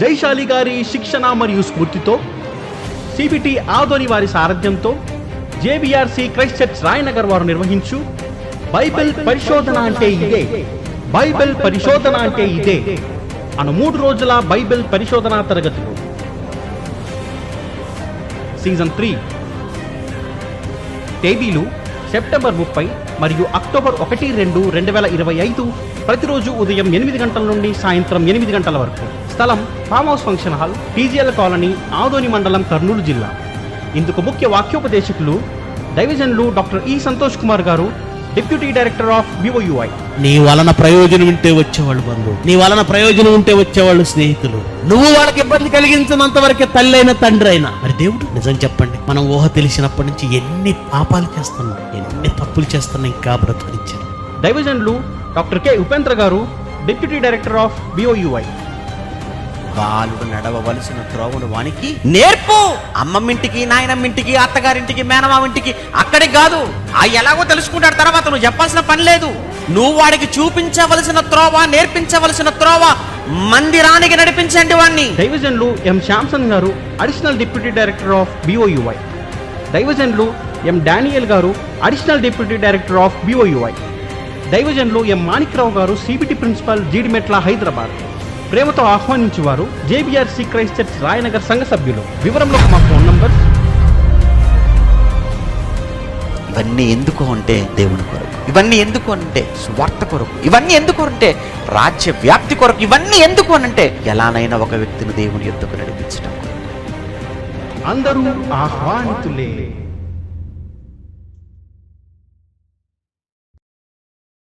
జైశాలి గారి శిక్షణ మరియు స్ఫూర్తితో సిబిటి ఆదోని వారి సారథ్యంతో జేబిఆర్సి క్రైస్ట్ చర్చ్ రాయనగర్ వారు నిర్వహించు బైబిల్ పరిశోధన అంటే ఇదే. బైబిల్ పరిశోధన అంటే ఇదే. అను మూడు రోజుల బైబిల్ పరిశోధన తరగతులు. Season three. తేదీలు సెప్టెంబర్ ముప్పై మరియు అక్టోబర్ ఒకటి రెండు రెండు వేల ఇరవై ఐదు. ప్రతిరోజు ఉదయం ఎనిమిది గంటల నుండి సాయంత్రం ఎనిమిది గంటల వరకు. స్థలం farm house function hall TGL colony Adoni మండలం కర్నూలు జిల్లా. ఇందుకు ముఖ్య వాక్యోపదేశకులు డైవిజన్లు డాక్టర్ ఈ సంతోష్ కుమార్ గారు డిప్యూటీ డైరెక్టర్ ఆఫ్ బిఓయుఐ. నీ వలన ప్రయోజనం ఉంటే వచ్చేవాళ్ళు బంధువు నీ వలన ప్రయోజనం ఉంటే వచ్చేవాళ్ళు స్నేహితులు. నువ్వు వాళ్ళకి ఇబ్బంది కలిగించినంత వరకే తల్లి అయినా తండ్రి అయినా. మరి దేవుడు నిజం చెప్పండి మనం ఊహ తెలిసినప్పటి నుంచి ఎన్ని పాపాలు చేస్తున్నాం ఎన్ని తప్పులు చేస్తున్నాం ఇంకా బ్రతుకునిచ్చారు. డైవిజన్లు doctor K Upendra garu deputy director of BOUI. బాలుడు నడవవలసిన త్రోవను వానికి నేర్పు. అమ్మమ్మింటికి నాయనమ్మింటికి అత్తగారింటికి మేనమామింటికి అక్కడికి కాదు. ఆ ఎలాగో తెలుసుకుంటాడు తర్వాత నువ్వు చెప్పాల్సిన పని లేదు. నువ్వు వాడికి చూపించవలసిన త్రోవ నేర్పించవలసిన త్రోవ మందిరానికి నడిపించండి వాణ్ణి. డైవిజన్లు ఎం శాంసన్ గారు additional deputy director of BOUI. డైవిజన్లు M Daniel గారు additional deputy director of BOUI. డైవిజన్లు M Manikrao గారు సిబిటి ప్రిన్సిపల్ జీడిమెట్ల హైదరాబాద్. ప్రేమతో ఆహ్వానించువారు జేబీఆర్సీ క్రైస్ట్ చర్చ్ రాయనగర్ సంఘ సభ్యులు. వివరంలో మా ఫోన్ నంబర్ ఇవన్నీ ఎందుకు అంటే దేవుని కొరకు? ఇవన్నీ ఎందుకు అంటే స్వార్థ కొరకు? ఇవన్నీ ఎందుకు అంటే రాజ్య వ్యాప్తి కొరకు? ఇవన్నీ ఎందుకు అనంటే ఎలానైనా ఒక వ్యక్తిని దేవుని యొద్దకు నడిపించడం. అందరూ ఆహ్వానితులే.